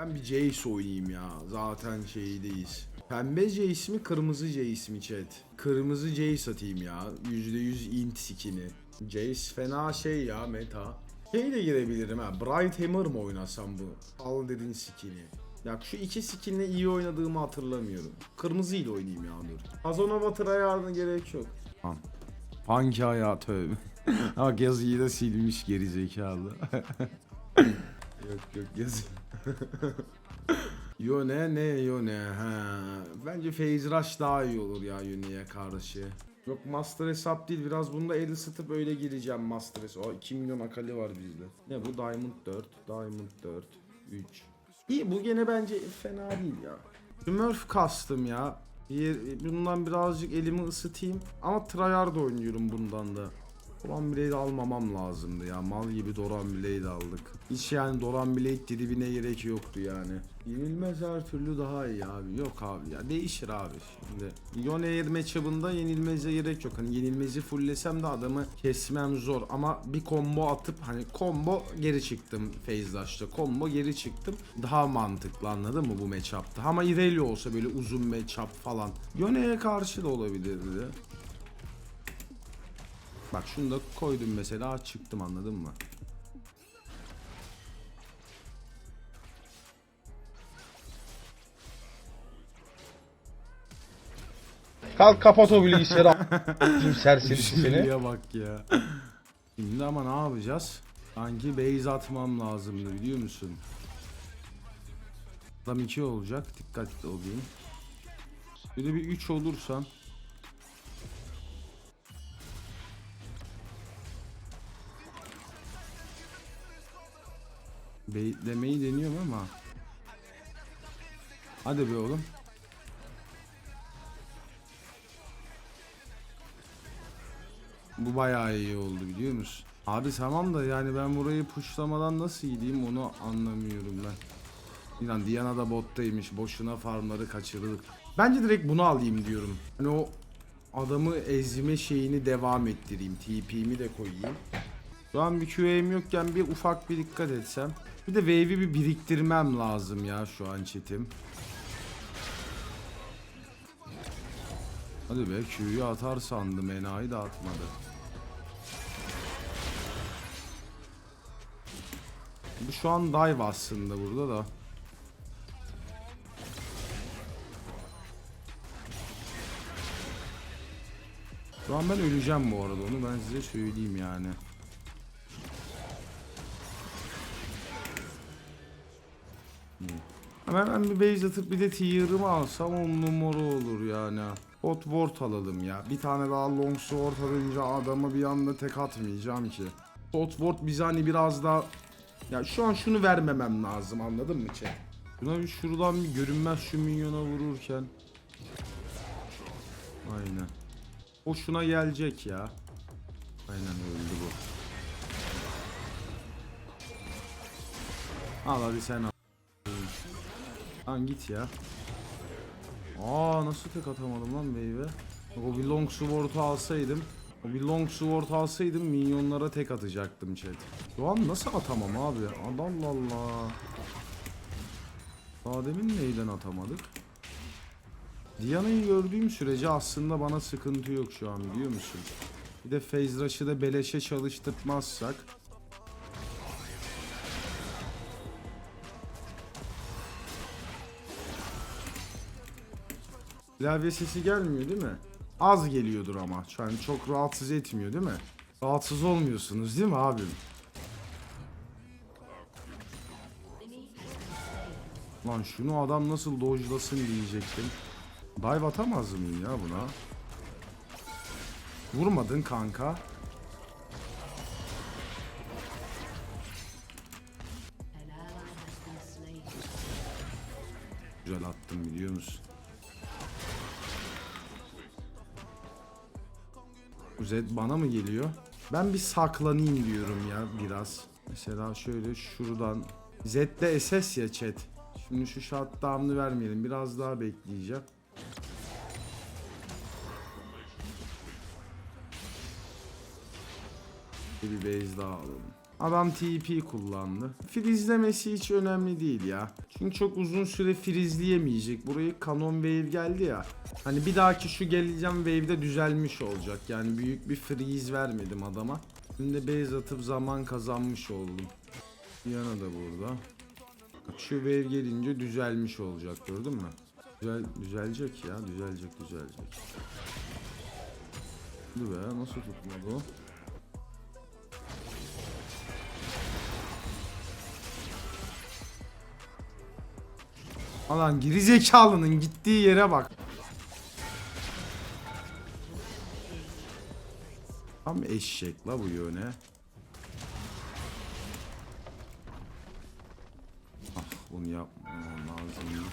Ben bir Jace oynayayım ya. Zaten şeydeyiz. Pembe Jace mi kırmızı Jace mi chat? Kırmızı Jace atayım ya. %100 int skin'i. Jace fena şey ya meta. Şey de girebilirim ha. Bright Hammer mı oynasam bu? Alder'in skin'i. Ya şu iki skinle iyi oynadığımı hatırlamıyorum. Kırmızı ile oynayayım ya dur. Azona Batır'a yardım gerek yok. Tamam. Hangi ayağı tövbe. Bak yazıyı da silmiş geri zekalı. yok yok yazı. Yone ne Yone ha. Bence Phase daha iyi olur ya Yone'ye karşı. Yok Master hesap değil biraz bunda el ısıtıp öyle gireceğim Master hesap. Aa, 2 milyon akali var bizde. Ne bu Diamond 4, Diamond 4, 3. İyi bu gene bence fena değil ya. Smurf kastım ya. Bundan birazcık elimi ısıtayım. Ama tryhard oynuyorum bundan da. Doran Blade almamam lazımdı ya. Mal gibi Doran Blade aldık. Hiç yani Doran Blade dibine gerek yoktu yani. Yenilmez her türlü daha iyi abi. Yok abi ya. Değişir abi şimdi. Yone matchup'ında yenilmeze gerek yok. Hani yenilmezi fulllesem de adamı kesmem zor. Ama bir combo atıp hani combo geri çıktım Rush'ta. Combo geri çıktım. Daha mantıklı anladın mı bu matchup'ta. Ama Irelia olsa böyle uzun matchup falan. Yone'ye karşı da olabilirdi. Bak şunu da koydum mesela çıktım anladın mı? Kalk kapat o bilgisayarı a**ayım serserisi seni. Şuraya bak ya. Şimdi ama ne yapacağız? Sanki base atmam lazımdı biliyor musun? Adam 2 olacak. Dikkatli olayım. Böyle bir 3 olursan Baitlemeyi deniyorum ama Hadi be oğlum Bu bayağı iyi oldu biliyor musun? Abi tamam da yani ben burayı pushlamadan nasıl gideyim onu anlamıyorum ben. İnan Diana da bottaymış. Boşuna farmları kaçırdık. Bence direkt bunu alayım diyorum. Hani o adamı ezme şeyini devam ettireyim. TP'mi de koyayım. Şu an bir QA'm yokken bir ufak bir dikkat etsem. Bir de wave'i bir biriktirmem lazım ya şu an çetim. Hadi be Q'yu atar sandım enayi de atmadı. Bu şu an dive aslında burada da. Şu an ben öleceğim bu arada onu ben size söyleyeyim yani. Hemen ben bir base atıp bir de tier'ımı alsam on numara olur yani. Hot ward alalım ya. Bir tane daha long sword alınca adamı bir anda tek atmayacağım ki. Hot ward bize hani biraz daha... Ya şu an şunu vermemem lazım anladın mı chat? Buna bir şuradan bir görünmez şu minyona vururken. Aynen. O şuna gelecek ya. Aynen öldü bu. Al hadi sen al. Lan git ya. Aa nasıl tek atamadım lan baby. O bir long sword'u alsaydım. O bir long sword alsaydım minyonlara tek atacaktım chat. Şu an nasıl atamam abi? Allah Allah. Daha demin neyden atamadık? Diana'yı gördüğüm sürece aslında bana sıkıntı yok şu an biliyor musun? Bir de Phase Rush'ı da beleşe çalıştırmazsak Klavye sesi gelmiyor değil mi? Az geliyordur ama. Yani çok rahatsız etmiyor değil mi? Rahatsız olmuyorsunuz değil mi abim? Lan şunu adam nasıl dojlasın diyecektim. Dive atamaz mıyım ya buna? Vurmadın kanka. Güzel attım biliyor musun? Zed bana mı geliyor? Ben bir saklanayım diyorum ya biraz. Mesela şöyle şuradan. Zed'de SS ya chat. Şimdi şu shutdown'ı vermeyelim. Biraz daha bekleyeceğim. Bir base daha alalım. Adam TP kullandı. Frizlemesi hiç önemli değil ya. Çünkü çok uzun süre frizleyemeyecek. Burayı Canon Wave geldi ya. Hani bir dahaki şu geleceğim wave'de düzelmiş olacak. Yani büyük bir freeze vermedim adama. Şimdi base atıp zaman kazanmış oldum. Yana da burada. Şu wave gelince düzelmiş olacak gördün mü? Güzel, düzelecek ya düzelecek düzelecek. Dur be nasıl tutmadı o? Alan gerizekalının gittiği yere bak. Tam eşek la bu yöne. Ah bunu yapmam lazım.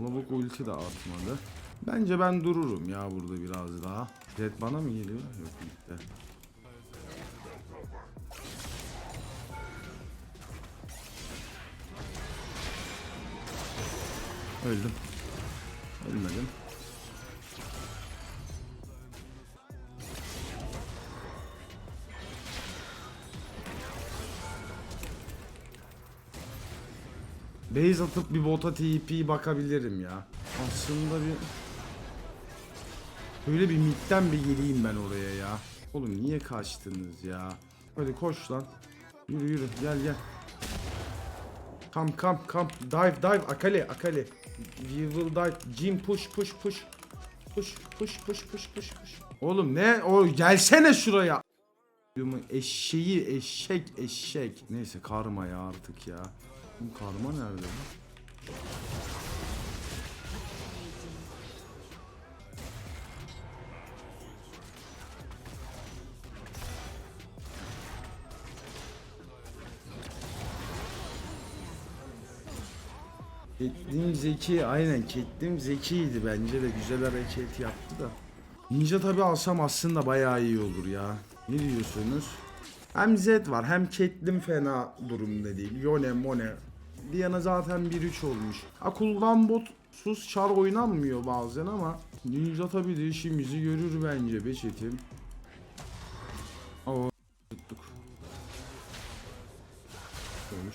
Lavuk ulti de atmadı. Bence ben dururum ya burada biraz daha. Red bana mı geliyor? Yok gitti. Öldüm. Ölmedim. Base atıp bir bota TP bakabilirim ya. Aslında bir... Böyle bir midden bir geleyim ben oraya ya. Oğlum niye kaçtınız ya? Hadi koş lan. Yürü yürü gel gel. Come come come. Dive dive Akali Akali. We will dive. Jim push push push. Push push push push push push. Oğlum ne? O gelsene şuraya. Eşeği eşek eşek. Neyse karma ya artık ya. Bu karma nerede? Lan? Ketlim zeki aynen Ketlim zekiydi bence de güzel hareket yaptı da. Ninja tabi alsam aslında bayağı iyi olur ya. Ne diyorsunuz? Hem Zed var hem Ketlim fena durumda değil. Yone Mone. Diana zaten 1-3 olmuş. Akuldan bot sus çar oynanmıyor bazen ama Ninja tabi de işimizi görür bence be çetim. Tuttuk. Olmadı.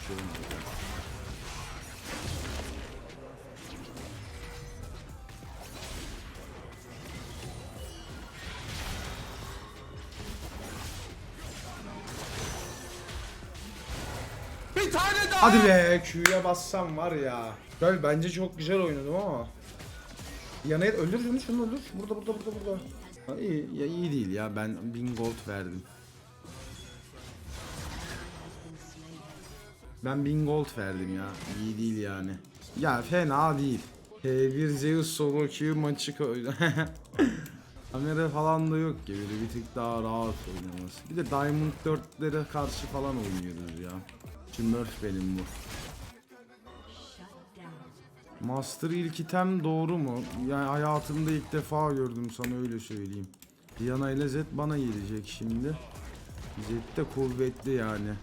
Hadi be Q'ya bassam var ya. Güzel bence çok güzel oynadım ama. Yanaya öldür şunu şunu öldür. Burada burada burada burada. Ha, iyi, ya iyi değil ya ben 1000 gold verdim. Ben 1000 gold verdim ya. İyi değil yani. Ya fena değil. T1 Zeus solo queue maçı koydu. Kamera falan da yok ki böyle bir tık daha rahat oynaması. Bir de Diamond 4'lere karşı falan oynuyoruz ya. Smurf benim bu. Master ilk item doğru mu? Yani hayatımda ilk defa gördüm sana öyle söyleyeyim. Diana ile Zed bana gelecek şimdi. Zed de kuvvetli yani.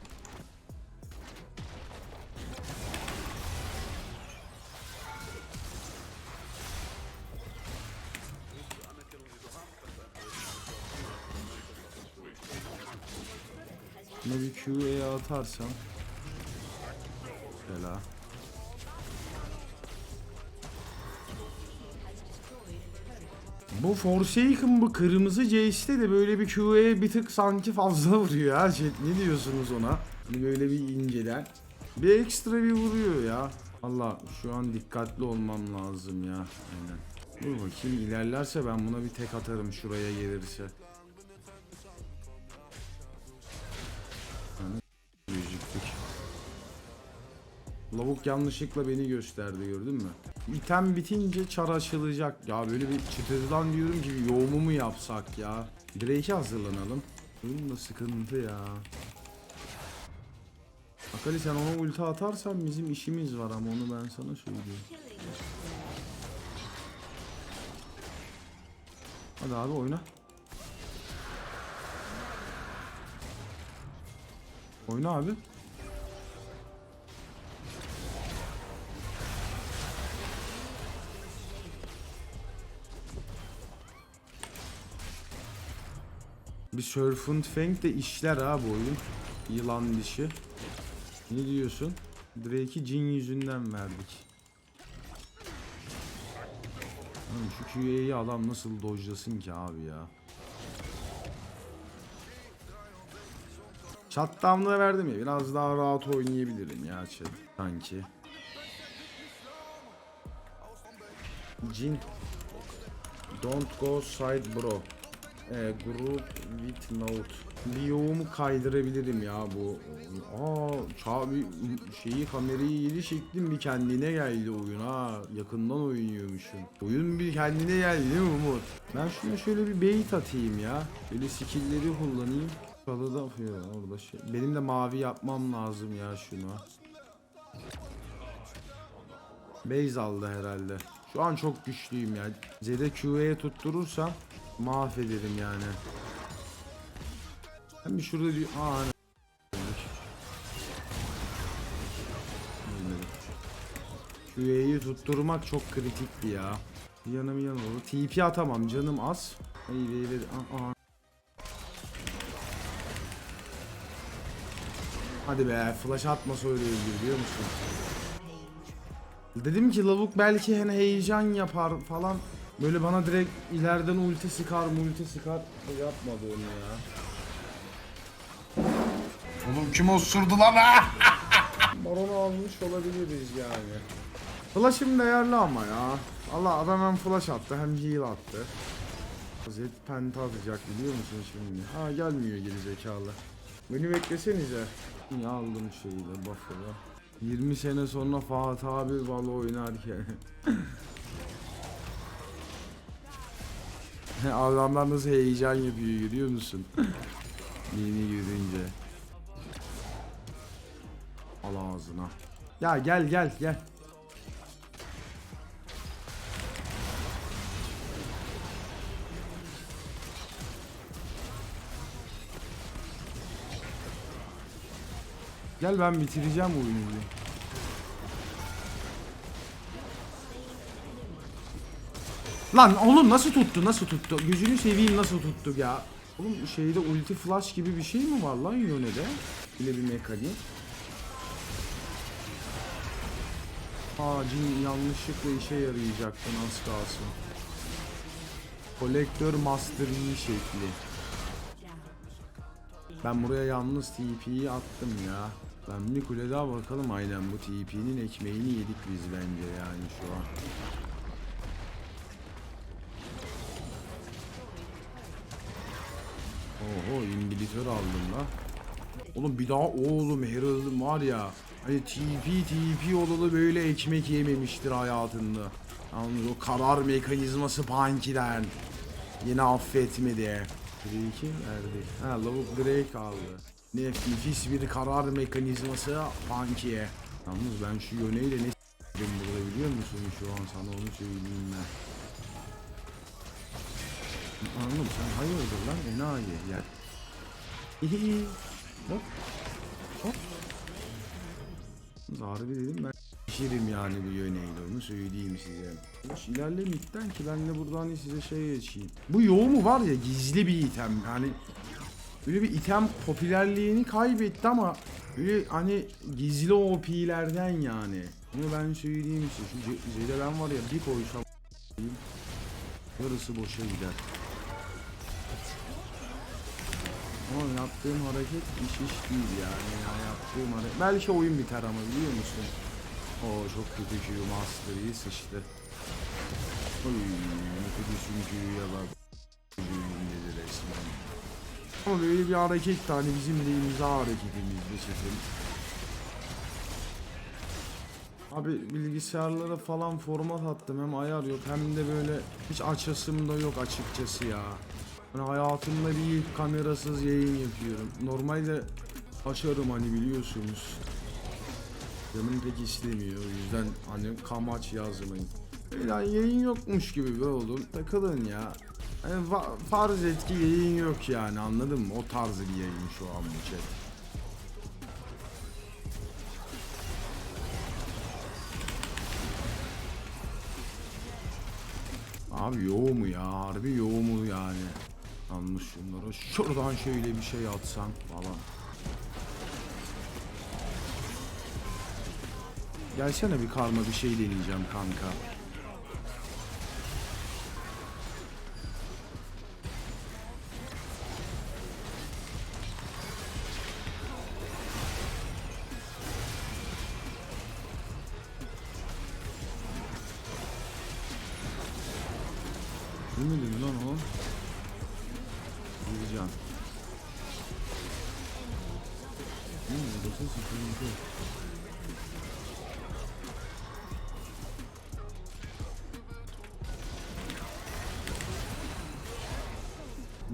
Buna bir QA'ya atarsam Bela Bu Forsaken bu kırmızı Jace'de de böyle bir QA'ya bir tık sanki fazla vuruyor ha. Chat ne diyorsunuz ona? Hani böyle bir inceden. Bir ekstra bir vuruyor ya. Allah şu an dikkatli olmam lazım ya. Aynen. Dur bakayım ilerlerse ben buna bir tek atarım şuraya gelirse Lavuk yanlışlıkla beni gösterdi gördün mü? İtem bitince çar açılacak. Ya böyle bir çıtırdan diyorum ki yoğumu mu yapsak ya? Drake'e hazırlanalım. Bunun da sıkıntı ya. Akali sen ona ulti atarsan bizim işimiz var ama onu ben sana söyleyeyim. Hadi abi oyna. Oyna abi. Bir Serpent Fang de işler ha bu oyun. Yılan dişi. Ne diyorsun? Drake'i cin yüzünden verdik. Oğlum şu QA'yı adam nasıl dojlasın ki abi ya. Shutdown'ı verdim ya biraz daha rahat oynayabilirim ya chat sanki. Jin Don't go side bro. Ee, group with note. Bir yoğumu kaydırabilirim ya bu. Aa, ça bir şeyi kamerayı yedi çektim bir kendine geldi oyun ha. Yakından oynuyormuşum. Oyun bir kendine geldi değil mi Umut? Ben şuna şöyle bir bait atayım ya. Böyle skill'leri kullanayım. Çalıda yapıyor orada şey. Benim de mavi yapmam lazım ya şunu. Base aldı herhalde. Şu an çok güçlüyüm ya. Z'de QA'ya tutturursam mahvederim yani. Bir şurada bir... Aa? Ölmedim. QA'yı tutturmak çok kritikti ya. Yanım yanım olur. TP atamam canım az. Ay vey vey. Aa. Hadi be flash atmasa öyle öldür biliyor musun? Dedim ki lavuk belki hani heyecan yapar falan. Böyle bana direkt ileriden ulti sıkar multi sıkar. Yapmadı onu ya. Oğlum kim osurdu lan ha? Baron'u almış olabiliriz yani. Flash'ım değerli ama ya. Allah adam hem flash attı hem heal attı. Zed penta atacak biliyor musun şimdi? Ha gelmiyor geri zekalı. Beni beklesenize. Yine aldım şeyi de buff'ı 20 sene sonra Fatih abi Valo oynarken. Adamlar nasıl heyecan yapıyor görüyor musun? Yeni görünce. Al ağzına. Ya gel gel gel. Gel ben bitireceğim oyunu. Lan oğlum nasıl tuttu nasıl tuttu? Gözünü seveyim nasıl tuttu ya? Oğlum şeyde ulti flash gibi bir şey mi var lan Yone'de Bile bir mekanik Ağacın yanlışlıkla işe yarayacaktın az kalsın. Kolektör Master şekli. Ben buraya yalnız TP'yi attım ya. Ben bir kule daha bakalım aynen bu TP'nin ekmeğini yedik biz bence yani şu an Oho imbilitör aldım la. Oğlum bir daha oğlum Herald'ım var ya. Hani TP TP olalı böyle ekmek yememiştir hayatında. Yalnız o karar mekanizması Punky'den. Yine affetmedi. Drake'i verdi. Ha lavuk Drake aldı. Nefis bir karar mekanizması Punky'ye. Yalnız ben şu yöneyle ne s**tim burada biliyor musun şu an sana onu söyleyeyim ben. Anladım sen hayırdır lan enayi ya. İyi Hop. Hop. Harbi dedim ben pişirim yani bu yöneyle onu söyleyeyim size. Boş ilerle ki ben de buradan size şey geçeyim. Bu yoğumu var ya gizli bir item hani Böyle bir item popülerliğini kaybetti ama böyle hani gizli OP'lerden yani. Bunu ben söyleyeyim size. Şu Zedelen var ya bir koysam yarısı boşa gider. Ama yaptığım hareket iş iş değil yani. yani yaptığım hareket. Belki oyun biter ama biliyor musun? Oo çok kötü Q Master iyi sıçtı. Oy ne kötüsün Q'ya bak. Q'yum dedi resmen. Ama böyle bir hareket de hani bizim de imza hareketimizde çetin. Abi bilgisayarlara falan format attım hem ayar yok hem de böyle hiç açasım da yok açıkçası ya. Ben hayatımda bir kamerasız yayın yapıyorum. Normalde açarım hani biliyorsunuz. Canım pek istemiyor o yüzden hani kamaç yazmayın. Yani yayın yokmuş gibi be oğlum takılın ya. Yani fa- farz et ki yayın yok yani anladın mı? O tarzı bir yayın şu an bu chat. Abi yoğu mu ya? Harbi yoğu mu yani? Yalnız şunlara şuradan şöyle bir şey atsam falan. Gelsene bir karma bir şey deneyeceğim kanka.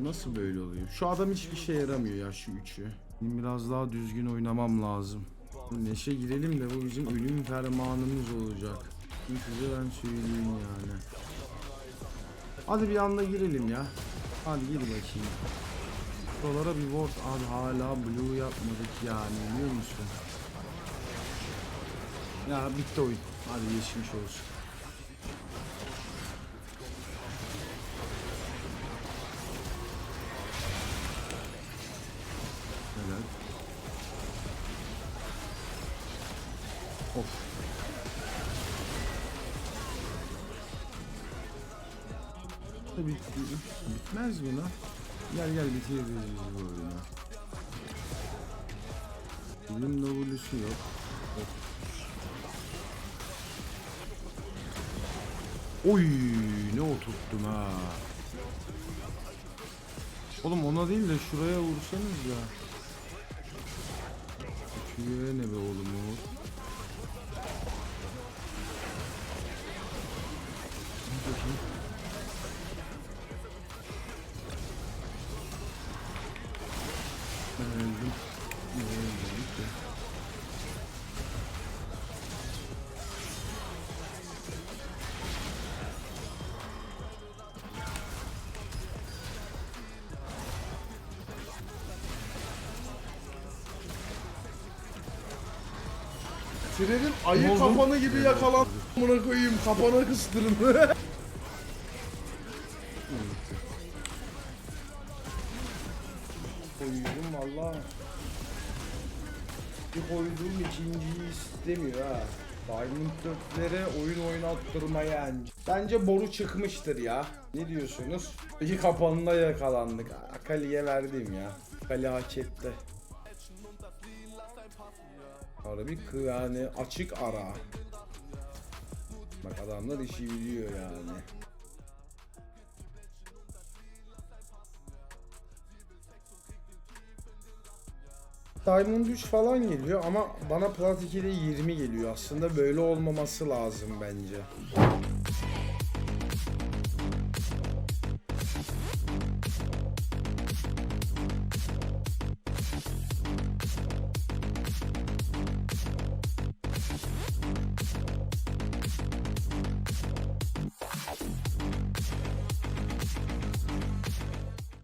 Nasıl böyle oluyor? Şu adam hiçbir şey yaramıyor ya şu üçü. Benim biraz daha düzgün oynamam lazım. Neşe girelim de bu bizim ölüm fermanımız olacak. Bunu Size ben söyleyeyim yani. Hadi bir anda girelim ya. Hadi gir bakayım. Buralara bir ward abi hala blue yapmadık yani biliyor musun? Ya bitti oyun. Hadi geçmiş olsun. Tabii bitmez mi lan? Gel gel bitiririz biz bu oyunu. Bizim W'su yok. Oy ne oturttum ha. Oğlum ona değil de şuraya vursanız ya. Şuraya ne be oğlum o? Bakayım. Trenin ayı oldu? kapanı gibi yakalan. Amına koyayım kapana kıstırın. Koydum valla. Bir koyduğum ikinciyi istemiyor ha. Diamond 4'lere oyun oynattırmayan. Bence boru çıkmıştır ya. Ne diyorsunuz? İki kapanına yakalandık. Akali'ye verdim ya. Akali hak etti. Harbi yani açık ara. Bak adamlar işi biliyor yani. Diamond 3 falan geliyor ama bana Plat 2'de 20 geliyor. Aslında böyle olmaması lazım bence.